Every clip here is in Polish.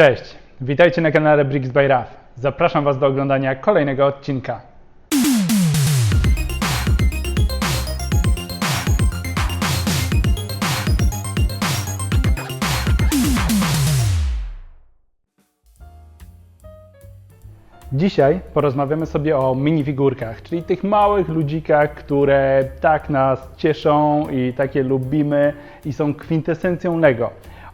Cześć, witajcie na kanale Bricks by Raf. Zapraszam Was do oglądania kolejnego odcinka. Dzisiaj porozmawiamy sobie o minifigurkach, czyli tych małych ludzikach, które tak nas cieszą i takie lubimy i są kwintesencją Lego.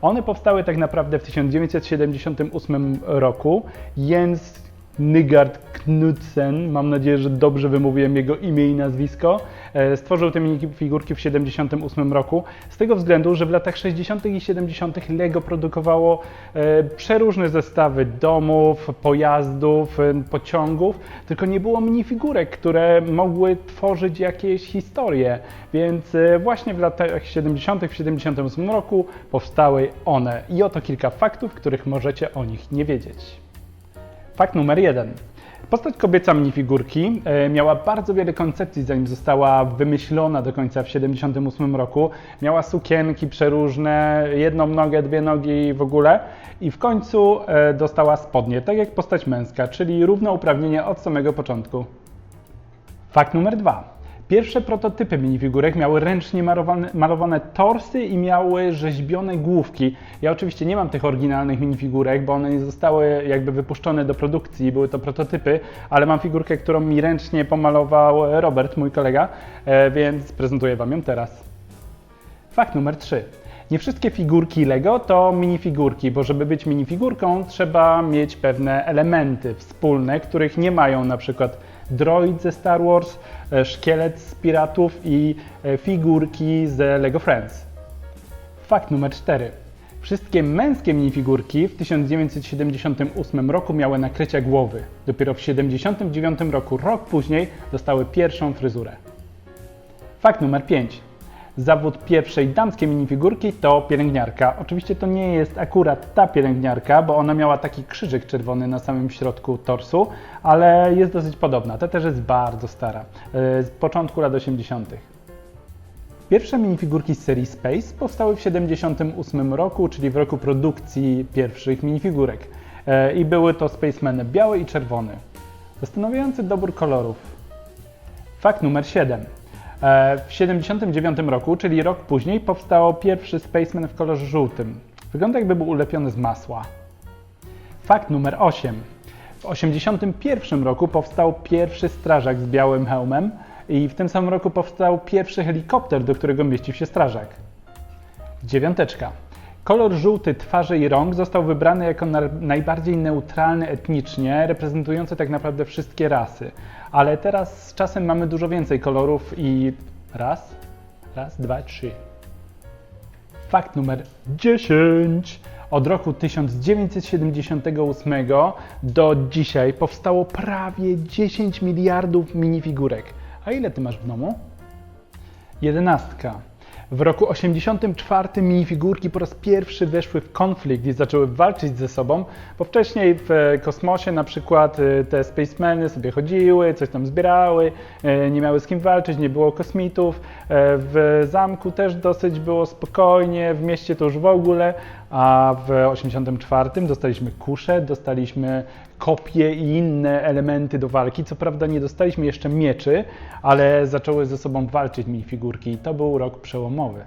One powstały tak naprawdę w 1978 roku. Jens Nygard Knudsen, mam nadzieję, że dobrze wymówiłem jego imię i nazwisko, e, stworzył te minifigurki w 1978 roku. Z tego względu, że w latach 60. i 70. Lego produkowało e, przeróżne zestawy domów, pojazdów, e, pociągów, tylko nie było minifigurek, które mogły tworzyć jakieś historie. Więc właśnie w latach 70. w 78 roku powstały one. I oto kilka faktów, których możecie o nich nie wiedzieć. Fakt numer jeden. Postać kobieca minifigurki e, miała bardzo wiele koncepcji, zanim została wymyślona do końca w 1978 roku. Miała sukienki przeróżne, jedną nogę, dwie nogi w ogóle i w końcu e, dostała spodnie, tak jak postać męska, czyli równouprawnienie od samego początku. Fakt numer dwa. Pierwsze prototypy minifigurek miały ręcznie malowane, torsy i miały rzeźbione główki. Ja oczywiście nie mam tych oryginalnych minifigurek, bo one nie zostały jakby wypuszczone do produkcji, były to prototypy, ale mam figurkę, którą mi ręcznie pomalował Robert, mój kolega, e, więc prezentuję Wam ją teraz. Fakt numer 3. Nie wszystkie figurki Lego to minifigurki, bo żeby być minifigurką trzeba mieć pewne elementy wspólne, których nie mają na przykład droid ze Star Wars, e, szkielet z piratów i e, figurki z Lego Friends. Fakt numer 4. Wszystkie męskie minifigurki w 1978 roku miały nakrycia głowy. Dopiero w 1979 roku, rok później, dostały pierwszą fryzurę. Fakt numer 5. Zawód pierwszej damskiej minifigurki to pielęgniarka. Oczywiście to nie jest akurat ta pielęgniarka, bo ona miała taki krzyżyk czerwony na samym środku torsu, ale jest dosyć podobna. Ta też jest bardzo stara, yy, z początku lat 80. Pierwsze minifigurki z serii Space powstały w 1978 roku, czyli w roku produkcji pierwszych minifigurek. E, I były to Spacemany biały i czerwony. Zastanawiający dobór kolorów. Fakt numer 7. E, W 1979 roku, czyli rok później, powstał pierwszy Spaceman w kolorze żółtym. Wygląda jakby był ulepiony z masła. Fakt numer 8. W 1981 roku powstał pierwszy strażak z białym hełmem i w tym samym roku powstał pierwszy helikopter, do którego mieścił się strażak. Dziewiąteczka. Kolor żółty twarzy i rąk został wybrany jako na- najbardziej neutralny etnicznie, reprezentujący tak naprawdę wszystkie rasy. Ale teraz z czasem mamy dużo więcej kolorów i raz, raz, dwa, trzy. Fakt numer 10. Od roku 1978 do dzisiaj powstało prawie 10 miliardów minifigurek. A ile ty masz w domu? Jedenastka. W roku 84 minifigurki po raz pierwszy weszły w konflikt i zaczęły walczyć ze sobą, bo wcześniej w e, kosmosie na przykład e, te spacemany sobie chodziły, coś tam zbierały, e, nie miały z kim walczyć, nie było kosmitów. W zamku też dosyć było spokojnie, w mieście to już w ogóle, a w 84 dostaliśmy kusze, dostaliśmy kopie i inne elementy do walki. Co prawda nie dostaliśmy jeszcze mieczy, ale zaczęły ze sobą walczyć minifigurki i to był rok przełomowy.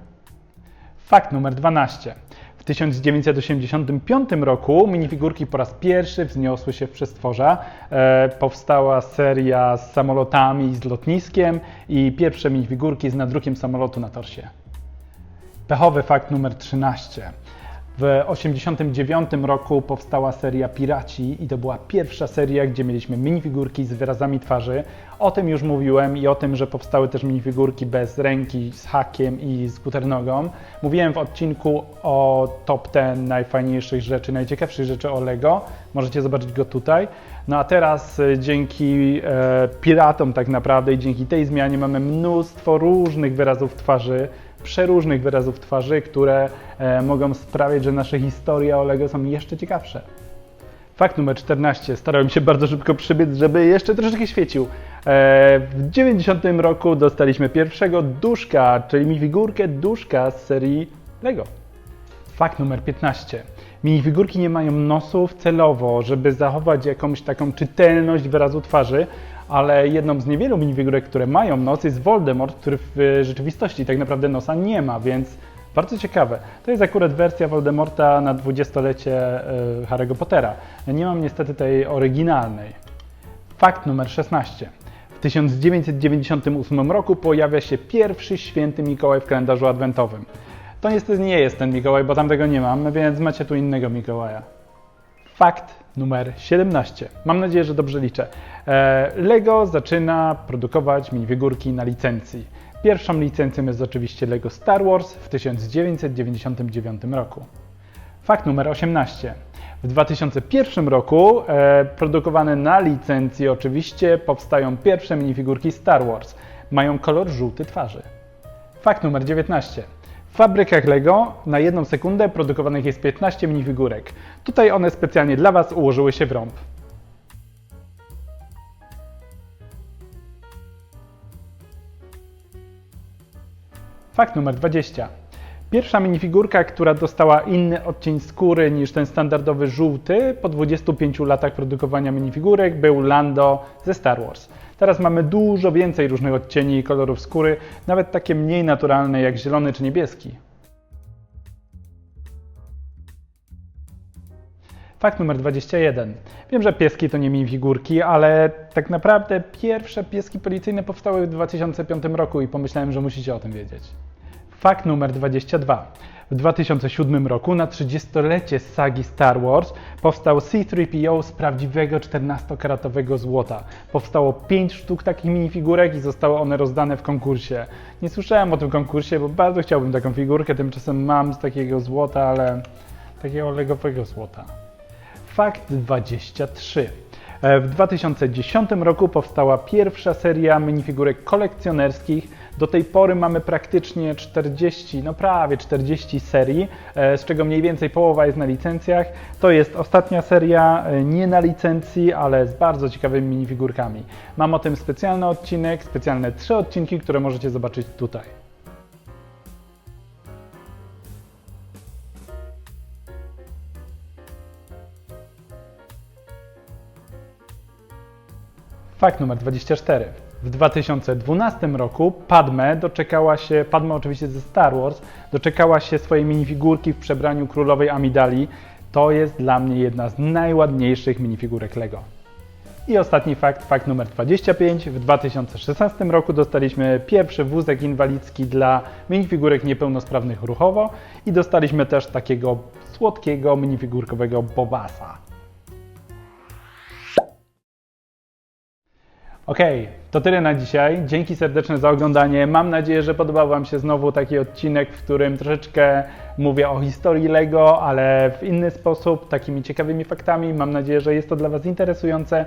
Fakt numer 12. W 1985 roku minifigurki po raz pierwszy wzniosły się w przestworza. E, powstała seria z samolotami z lotniskiem i pierwsze minifigurki z nadrukiem samolotu na torsie. Pechowy fakt numer 13. W 1989 roku powstała seria Piraci i to była pierwsza seria, gdzie mieliśmy minifigurki z wyrazami twarzy. O tym już mówiłem i o tym, że powstały też minifigurki bez ręki, z hakiem i z kuternogą. Mówiłem w odcinku o top 10 najfajniejszych rzeczy, najciekawszych rzeczy o Lego. Możecie zobaczyć go tutaj. No a teraz e, dzięki e, piratom tak naprawdę i dzięki tej zmianie mamy mnóstwo różnych wyrazów twarzy, przeróżnych wyrazów twarzy, które e, mogą sprawiać, że nasze historie o Lego są jeszcze ciekawsze. Fakt numer 14. Starałem się bardzo szybko przybiec, żeby jeszcze troszeczkę świecił. E, w 90 roku dostaliśmy pierwszego duszka, czyli minifigurkę duszka z serii Lego. Fakt numer 15. Minifigurki nie mają nosów celowo, żeby zachować jakąś taką czytelność wyrazu twarzy, ale jedną z niewielu minifigurek, które mają nos jest Voldemort, który w rzeczywistości tak naprawdę nosa nie ma, więc bardzo ciekawe. To jest akurat wersja Voldemorta na dwudziestolecie y, Harry'ego Pottera. Nie mam niestety tej oryginalnej. Fakt numer 16. W 1998 roku pojawia się pierwszy święty Mikołaj w kalendarzu adwentowym. To niestety nie jest ten Mikołaj, bo tamtego nie mam, więc macie tu innego Mikołaja. Fakt numer 17. Mam nadzieję, że dobrze liczę. E, Lego zaczyna produkować minifigurki na licencji. Pierwszą licencją jest oczywiście Lego Star Wars w 1999 roku. Fakt numer 18. W 2001 roku e, produkowane na licencji oczywiście powstają pierwsze minifigurki Star Wars. Mają kolor żółty twarzy. Fakt numer 19. W fabrykach Lego na jedną sekundę produkowanych jest 15 minifigurek. Tutaj one specjalnie dla Was ułożyły się w rąb. Fakt numer 20. Pierwsza minifigurka, która dostała inny odcień skóry niż ten standardowy żółty, po 25 latach produkowania minifigurek był Lando ze Star Wars. Teraz mamy dużo więcej różnych odcieni i kolorów skóry, nawet takie mniej naturalne jak zielony czy niebieski. Fakt numer 21. Wiem, że pieski to nie minifigurki, ale tak naprawdę pierwsze pieski policyjne powstały w 2005 roku i pomyślałem, że musicie o tym wiedzieć. Fakt numer 22. W 2007 roku na 30-lecie sagi Star Wars powstał C-3PO z prawdziwego 14-karatowego złota. Powstało 5 sztuk takich minifigurek i zostały one rozdane w konkursie. Nie słyszałem o tym konkursie, bo bardzo chciałbym taką figurkę, tymczasem mam z takiego złota, ale takiego legowego złota. Fakt 23. E, W 2010 roku powstała pierwsza seria minifigurek kolekcjonerskich. Do tej pory mamy praktycznie 40, no prawie 40 serii, e, z czego mniej więcej połowa jest na licencjach. To jest ostatnia seria, e, nie na licencji, ale z bardzo ciekawymi minifigurkami. Mam o tym specjalny odcinek, specjalne trzy odcinki, które możecie zobaczyć tutaj. Fakt numer 24. W 2012 roku Padme doczekała się, Padme oczywiście ze Star Wars, doczekała się swojej minifigurki w przebraniu królowej Amidali. To jest dla mnie jedna z najładniejszych minifigurek Lego. I ostatni fakt, fakt numer 25. W 2016 roku dostaliśmy pierwszy wózek inwalidzki dla minifigurek niepełnosprawnych ruchowo i dostaliśmy też takiego słodkiego minifigurkowego Bobasa. Okej, to tyle na dzisiaj. Dzięki serdeczne za oglądanie. Mam nadzieję, że podobał Wam się znowu taki odcinek, w którym troszeczkę mówię o historii Lego, ale w inny sposób, takimi ciekawymi faktami. Mam nadzieję, że jest to dla Was interesujące.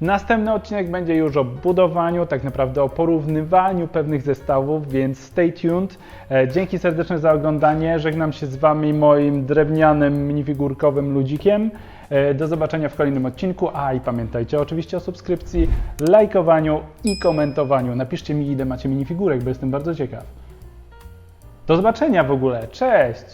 Następny odcinek będzie już o budowaniu, tak naprawdę o porównywaniu pewnych zestawów, więc stay tuned. E, Dzięki serdeczne za oglądanie. Żegnam się z Wami moim drewnianym minifigurkowym ludzikiem. E, Do zobaczenia w kolejnym odcinku. A i pamiętajcie oczywiście o subskrypcji, lajkowaniu i komentowaniu. Napiszcie mi, ile macie minifigurek, bo jestem bardzo ciekaw. Do zobaczenia w ogóle. Cześć!